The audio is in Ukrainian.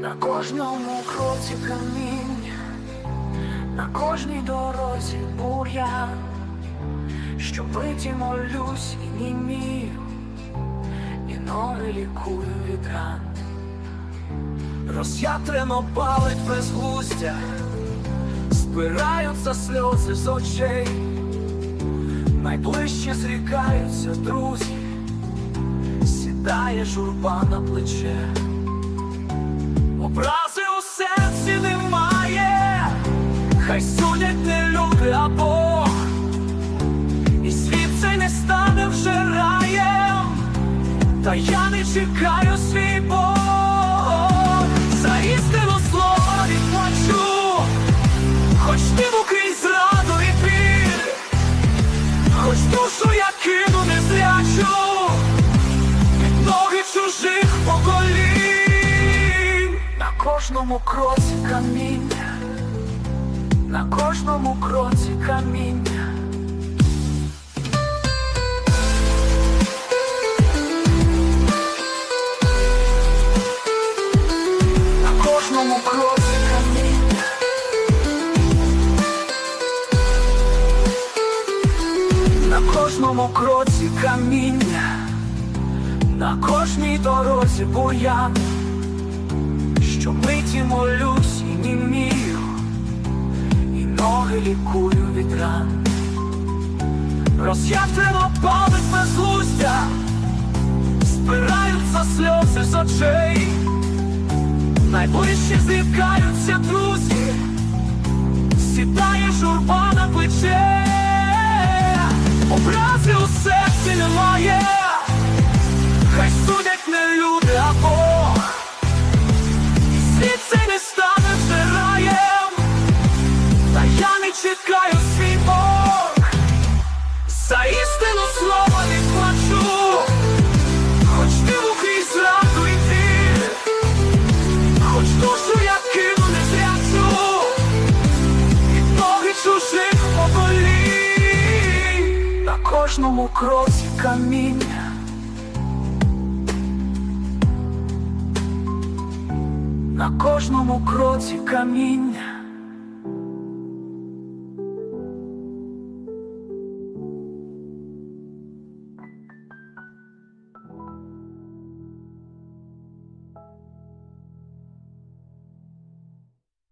На кожному кроці каміння, на кожній дорозі бур'ян, що биті молюсь і німію, і ноги лікую від ран. Роз'ятрено палить безглуздя, збираються сльози з очей, найближче зрікаються друзі, сідає журба на плече. Та я не чекаю свій Бог. За істину слова відплачу, хоч ти крізь зраду і біль, хоч душу я кину не зрячу. Під ноги чужих поколінь. На кожному кроці каміння, на кожному кроці каміння. Кожному кроці каміння, на кожній дорозі бур'ян, що миті молюсь і німію, і ноги лікую від ран. Роз'ятрено палить безглуздя, збираються сльози з очей, найближче зрікаються кожному кроці каміння. На кожному кроці каміння.